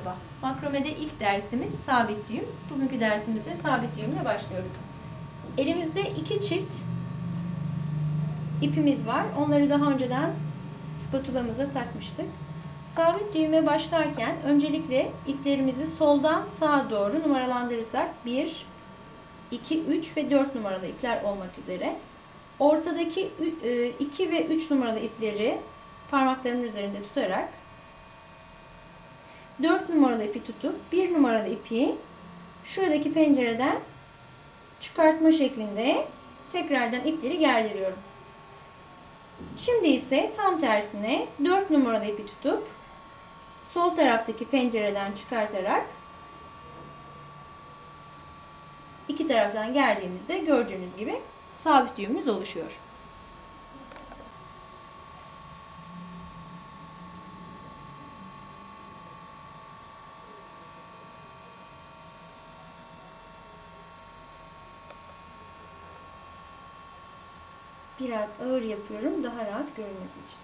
Merhaba. Makromede ilk dersimiz sabit düğüm. Bugünkü dersimize sabit düğümle başlıyoruz. Elimizde iki çift ipimiz var. Onları daha önceden spatulamıza takmıştık. Sabit düğüme başlarken öncelikle iplerimizi soldan sağa doğru numaralandırırsak 1, 2, 3 ve 4 numaralı ipler olmak üzere. Ortadaki 2 ve 3 numaralı ipleri parmaklarımın üzerinde tutarak 4 numaralı ipi tutup 1 numaralı ipi şuradaki pencereden çıkartma şeklinde tekrardan ipleri gerdiriyorum. Şimdi ise tam tersine 4 numaralı ipi tutup sol taraftaki pencereden çıkartarak iki taraftan gerdiğimizde gördüğünüz gibi sabit düğümümüz oluşuyor. Biraz ağır yapıyorum daha rahat görünmesi için.